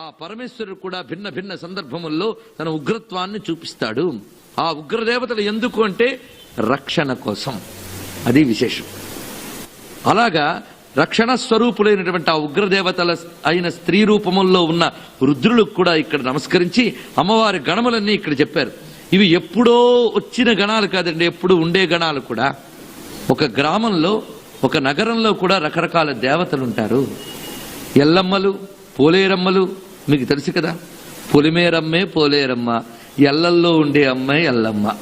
ఆ పరమేశ్వరుడు కూడా భిన్న భిన్న సందర్భముల్లో తన ఉగ్రత్వాన్ని చూపిస్తాడు. ఆ ఉగ్రదేవతలు ఎందుకు అంటే రక్షణ కోసం. అది విశేషం. అలాగా రక్షణ స్వరూపులైనటువంటి ఆ ఉగ్రదేవతల అయిన స్త్రీ రూపముల్లో ఉన్న రుద్రులకు కూడా ఇక్కడ నమస్కరించి అమ్మవారి గణములన్నీ ఇక్కడ చెప్పారు. ఇవి ఎప్పుడో వచ్చిన గణాలు కాదండి ఎప్పుడు ఉండే గణాలు కూడా. ఒక గ్రామంలో ఒక నగరంలో కూడా రకరకాల దేవతలు ఉంటారు ఎల్లమ్మలు పోలేరమ్మలు మీకు తెలుసు కదా? పొలిమేరమ్మే పోలేరమ్మ. ఎల్లల్లో ఉండే అమ్మాయి ఎల్లమ్మ.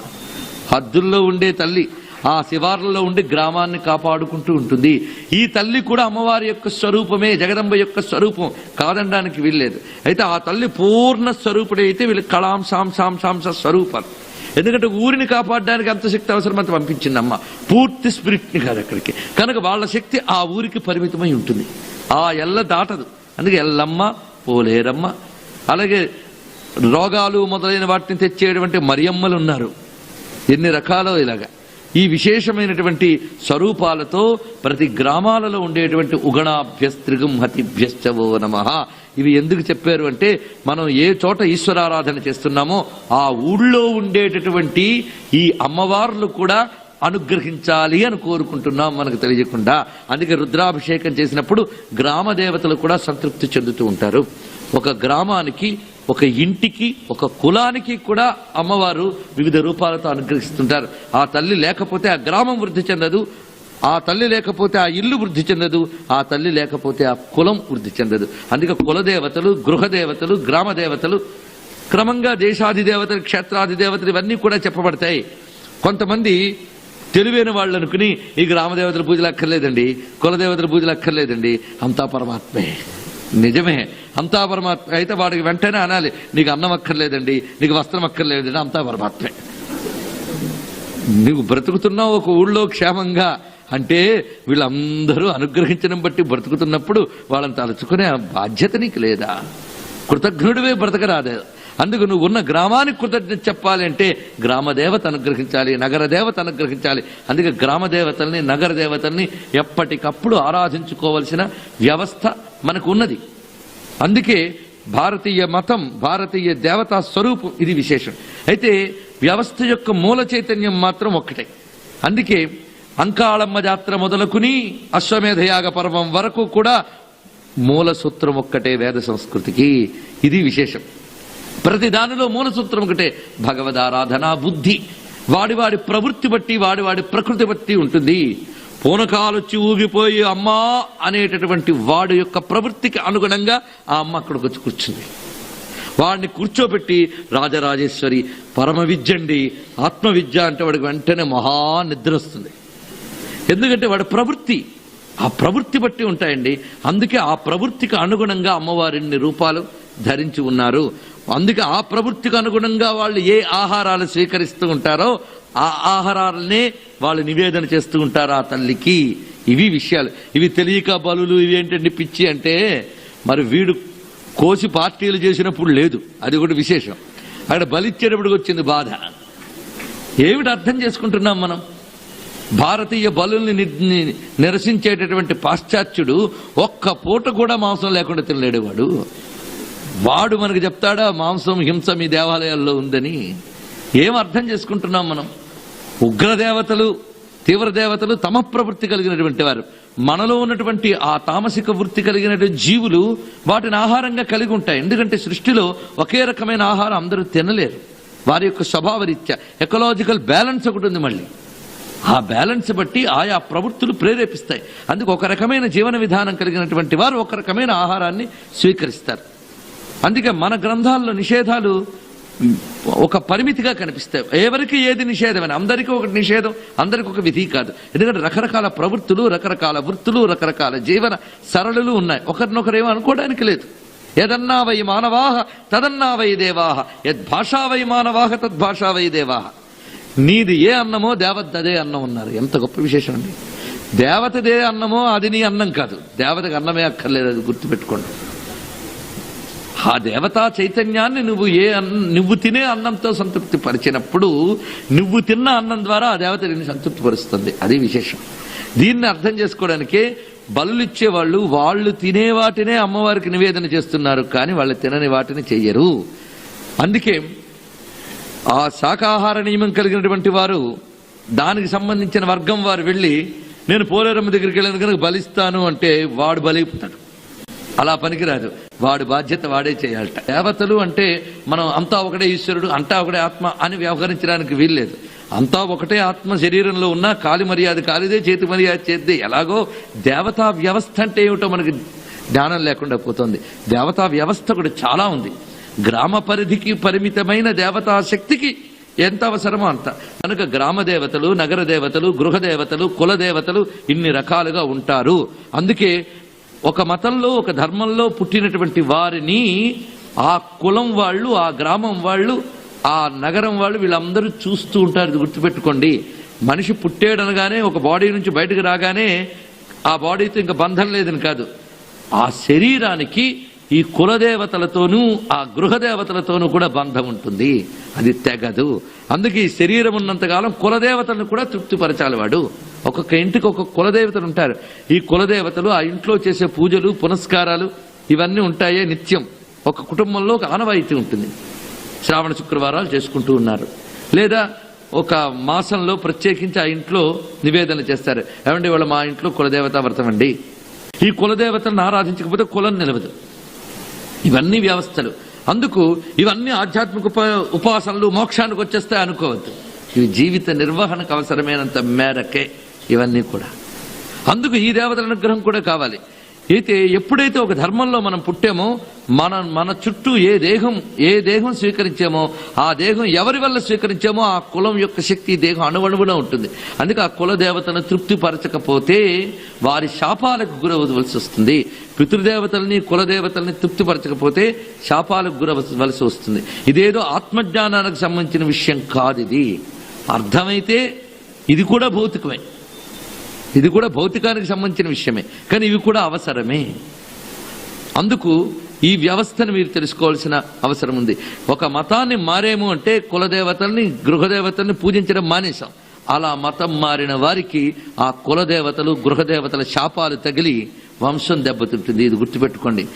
హద్దుల్లో ఉండే తల్లి ఆ శివార్లలో ఉండి గ్రామాన్ని కాపాడుకుంటూ ఉంటుంది. ఈ తల్లి కూడా అమ్మవారి యొక్క స్వరూపమే జగదంబ యొక్క స్వరూపం. కాదనడానికి వీల్లేదు. అయితే ఆ తల్లి పూర్ణ స్వరూపుడైతే అయితే వీళ్ళు కళాం సాం సాం సాంస స్వరూపం. ఎందుకంటే ఊరిని కాపాడడానికి అంత శక్తి అవసరం అంత పంపించిందమ్మ. పూర్తి స్పిరిట్ని కాదు అక్కడికి. కనుక వాళ్ళ శక్తి ఆ ఊరికి పరిమితమై ఉంటుంది. ఆ ఎల్ల దాటదు. అందుకే ఎల్లమ్మ పోలేరమ్మ. అలాగే రోగాలు మొదలైన వాటిని తెచ్చేటువంటి మరియమ్మలు ఉన్నారు. ఎన్ని రకాలో ఇలాగా. ఈ విశేషమైనటువంటి స్వరూపాలతో ప్రతి గ్రామాలలో ఉండేటువంటి ఉగణాభ్యస్త్రిగుంహతిభ్యశ్చవో నమ. ఇవి ఎందుకు చెప్పారు అంటే మనం ఏ చోట ఈశ్వరారాధన చేస్తున్నామో ఆ ఊళ్ళో ఉండేటటువంటి ఈ అమ్మవార్లు కూడా అనుగ్రహించాలి అని కోరుకుంటున్నాం మనకు తెలియకుండా. అందుకే రుద్రాభిషేకం చేసినప్పుడు గ్రామ దేవతలు కూడా సంతృప్తి చెందుతూ ఉంటారు. ఒక గ్రామానికి ఒక ఇంటికి ఒక కులానికి కూడా అమ్మవారు వివిధ రూపాలతో అనుగ్రహిస్తుంటారు. ఆ తల్లి లేకపోతే ఆ గ్రామం వృద్ధి చెందదు ఆ తల్లి లేకపోతే ఆ ఇల్లు వృద్ధి చెందదు ఆ తల్లి లేకపోతే ఆ కులం వృద్ధి చెందదు. అందుకే కులదేవతలు గృహదేవతలు గ్రామ దేవతలు క్రమంగా దేశాది దేవతలు క్షేత్రాది దేవతలు ఇవన్నీ కూడా చెప్పబడతాయి. కొంతమంది తెలివైన వాళ్ళు అనుకుని ఈ గ్రామదేవతల పూజలు అక్కర్లేదండి కులదేవతల పూజలు అక్కర్లేదండి. అంతా పరమాత్మే. నిజమే. అంతా పరమాత్మ. అయితే వాడికి వెంటనే అనాలి నీకు అన్నం అక్కర్లేదండి నీకు వస్త్రం అక్కర్లేదండి అంతా పరమాత్మే. నీవు బ్రతుకుతున్నావు ఒక ఊళ్ళో క్షేమంగా. అంటే వీళ్ళందరూ అనుగ్రహించడం బట్టి బ్రతుకుతున్నప్పుడు వాళ్ళని తలుచుకునే బాధ్యత నీకు లేదా? కృతజ్ఞుడివే బ్రతకరాదే. అందుకు నువ్వు ఉన్న గ్రామానికి కృతజ్ఞత చెప్పాలి అంటే గ్రామ అనుగ్రహించాలి నగర దేవత అనుగ్రహించాలి. అందుకే గ్రామ దేవతల్ని నగర దేవతల్ని ఎప్పటికప్పుడు ఆరాధించుకోవలసిన వ్యవస్థ మనకు ఉన్నది. అందుకే భారతీయ మతం భారతీయ దేవతా స్వరూపం ఇది విశేషం. అయితే వ్యవస్థ యొక్క మూల చైతన్యం మాత్రం ఒక్కటే. అందుకే అంకాళమ్మ జాత్ర మొదలుకుని అశ్వమేధయాగ పర్వం వరకు కూడా మూల సూత్రం ఒక్కటే వేద సంస్కృతికి. ఇది విశేషం. ప్రతి దానిలో మూల సూత్రం ఒకటే. భగవదారాధన బుద్ధి. వాడి వాడి ప్రవృత్తి బట్టి వాడి వాడి ప్రకృతి బట్టి ఉంటుంది. పూనకాలొచ్చి ఊగిపోయి అమ్మా అనేటటువంటి వాడి యొక్క ప్రవృత్తికి అనుగుణంగా ఆ అమ్మ అక్కడికి వచ్చి కూర్చుంది. వాడిని కూర్చోబెట్టి రాజరాజేశ్వరి పరమ విద్య అండి ఆత్మవిద్య అంటే వాడికి వెంటనే మహా నిద్ర వస్తుంది. ఎందుకంటే వాడి ప్రవృత్తి ఆ ప్రవృత్తి బట్టి ఉంటాయండి. అందుకే ఆ ప్రవృత్తికి అనుగుణంగా అమ్మవారిని రూపాలు ధరించి ఉన్నారు. అందుకే ఆ ప్రవృత్తికి అనుగుణంగా వాళ్ళు ఏ ఆహారాలు స్వీకరిస్తూ ఉంటారో ఆ ఆహారాలనే వాళ్ళు నివేదన చేస్తూ ఉంటారు ఆ తల్లికి. ఇవి విషయాలు. ఇవి తెలియక బలులు ఇవి ఏంటండి పిచ్చి అంటే మరి వీడు కోసి పార్టీలు చేసినప్పుడు లేదు. అది కూడా విశేషం. అక్కడ బలిచ్చేటప్పుడు వచ్చింది బాధ. ఏమిటి అర్థం చేసుకుంటున్నాం మనం? భారతీయ బలుల్ని నిరసించేటటువంటి పాశ్చాత్యుడు ఒక్క పూట కూడా మాంసం లేకుండా తినలేడు వాడు వాడు మనకు చెప్తాడా మాంసం హింస మీ దేవాలయాల్లో ఉందని? ఏం అర్థం చేసుకుంటున్నాం మనం? ఉగ్రదేవతలు తీవ్ర దేవతలు తమ ప్రవృత్తి కలిగినటువంటి వారు. మనలో ఉన్నటువంటి ఆ తామసిక వృత్తి కలిగినటువంటి జీవులు వాటిని ఆహారంగా కలిగి ఉంటాయి. ఎందుకంటే సృష్టిలో ఒకే రకమైన ఆహారం అందరూ తినలేరు. వారి యొక్క స్వభావరీత్యా ఎకలాజికల్ బ్యాలెన్స్ ఒకటి ఉంది మళ్ళీ. ఆ బ్యాలెన్స్ బట్టి ఆయా ప్రవృత్తులు ప్రేరేపిస్తాయి. అందుకు ఒక రకమైన జీవన విధానం కలిగినటువంటి వారు ఒక రకమైన ఆహారాన్ని స్వీకరిస్తారు. అందుకే మన గ్రంథాల్లో నిషేధాలు ఒక పరిమితిగా కనిపిస్తాయి. ఎవరికి ఏది నిషేధమైన అందరికీ ఒక నిషేధం అందరికీ ఒక విధి కాదు. ఎందుకంటే రకరకాల ప్రవృత్తులు రకరకాల వృత్తులు రకరకాల జీవన సరళులు ఉన్నాయి. ఒకరినొకరేమో అనుకోవడానికి లేదు. ఏదన్నా వై మానవాహ తదన్నా వై దేవాహ యద్భాషా వై మానవాహ తద్భాషా వై దేవాహ నీది ఏ అన్నమో దేవతదే అన్నం ఉన్నారు ఎంత గొప్ప విశేషం అండి. దేవతదే అన్నమో అది నీ అన్నం కాదు. దేవతకు అన్నమే అక్కర్లేదు అది గుర్తుపెట్టుకోండి. ఆ దేవతా చైతన్యాన్ని నువ్వు ఏ నువ్వు తినే అన్నంతో సంతృప్తి పరిచినప్పుడు నువ్వు తిన్న అన్నం ద్వారా ఆ దేవత నిన్ను సంతృప్తి పరుస్తుంది అది విశేషం. దీన్ని అర్థం చేసుకోవడానికే బలులిచ్చేవాళ్ళు వాళ్ళు తినే వాటినే అమ్మవారికి నివేదన చేస్తున్నారు కానీ వాళ్ళు తినని వాటిని చెయ్యరు. అందుకే ఆ శాకాహార నియమం కలిగినటువంటి వారు దానికి సంబంధించిన వర్గం వారు వెళ్ళి నేను పోలేరమ్మ దగ్గరికి వెళ్ళిన కనుక బలిస్తాను అంటే వాడు బలైపోతాడు అలా పనికిరాదు. వాడి బాధ్యత వాడే చేయాలట. దేవతలు అంటే మనం అంతా ఒకటే ఈశ్వరుడు అంతా ఒకటే ఆత్మ అని వ్యవహరించడానికి వీల్లేదు. అంతా ఒకటే ఆత్మ శరీరంలో ఉన్న కాలి మర్యాద కాలిదే చేతి మర్యాద చేద్దే. ఎలాగో దేవతా వ్యవస్థ అంటే ఏమిటో మనకి జ్ఞానం లేకుండా పోతుంది. దేవతా వ్యవస్థ కూడా చాలా ఉంది. గ్రామ పరిధికి పరిమితమైన దేవతా శక్తికి ఎంత అవసరమో అంత. కనుక గ్రామ దేవతలు నగర దేవతలు గృహ దేవతలు కుల దేవతలు ఇన్ని రకాలుగా ఉంటారు. అందుకే ఒక మతంలో ఒక ధర్మంలో పుట్టినటువంటి వారిని ఆ కులం వాళ్ళు ఆ గ్రామం వాళ్ళు ఆ నగరం వాళ్ళు వీళ్ళందరూ చూస్తూ ఉంటారు. ఇది గుర్తుపెట్టుకోండి. మనిషి పుట్టేడనగానే ఒక బాడీ నుంచి బయటకు రాగానే ఆ బాడీతో ఇంకా బంధం లేదని కాదు. ఆ శరీరానికి ఈ కులదేవతలతోనూ ఆ గృహదేవతలతోనూ కూడా బంధం ఉంటుంది. అది తెగదు. అందుకే ఈ శరీరం ఉన్నంతకాలం కులదేవతలను కూడా తృప్తిపరచాలి వాడు. ఒక్కొక్క ఇంటికి ఒక్కొక్క కులదేవతలు ఉంటారు. ఈ కులదేవతలు ఆ ఇంట్లో చేసే పూజలు పునస్కారాలు ఇవన్నీ ఉంటాయే నిత్యం. ఒక కుటుంబంలో ఒక ఆనవాయితీ ఉంటుంది. శ్రావణ శుక్రవారాలు చేసుకుంటూ ఉన్నారు. లేదా ఒక మాసంలో ప్రత్యేకించి ఆ ఇంట్లో నివేదన చేస్తారు. ఏమండి వాళ్ళ మా ఇంట్లో కులదేవత వ్రతం అండి? ఈ కులదేవతలను ఆరాధించకపోతే కులం నిలవదు. ఇవన్నీ వ్యవస్థలు. అందుకు ఇవన్నీ ఆధ్యాత్మిక ఉప- ఉపాసనలు మోక్షానికి వచ్చేస్తాయి అనుకోవద్దు. ఇవి జీవిత నిర్వహణకు అవసరమైనంత మేరకే. ఇవన్నీ కూడా. అందుకు ఈ దేవతల అనుగ్రహం కూడా కావాలి. అయితే ఎప్పుడైతే ఒక ధర్మంలో మనం పుట్టామో మన మన చుట్టూ ఏ దేహం ఏ దేహం స్వీకరించామో ఆ దేహం ఎవరి వల్ల స్వీకరించామో ఆ కులం యొక్క శక్తి దేహం అణువణువులో ఉంటుంది. అందుకే ఆ కుల దేవతను తృప్తిపరచకపోతే వారి శాపాలకు గురవలసి వస్తుంది. పితృదేవతల్ని కులదేవతల్ని తృప్తిపరచకపోతే శాపాలకు గురవలసి వస్తుంది. ఇదేదో ఆత్మజ్ఞానానికి సంబంధించిన విషయం కాదు ఇది. అర్థమైతే ఇది కూడా భౌతికమే. ఇది కూడా భౌతికానికి సంబంధించిన విషయమే కానీ ఇవి కూడా అవసరమే. అందుకు ఈ వ్యవస్థను మీరు తెలుసుకోవాల్సిన అవసరం ఉంది. ఒక మతాన్ని మారేము అంటే కులదేవతల్ని గృహదేవతల్ని పూజించడం మానేశాం. అలా మతం మారిన వారికి ఆ కులదేవతలు గృహదేవతల శాపాలు తగిలి వంశం దెబ్బతింటుంది. ఇది గుర్తుపెట్టుకోండి.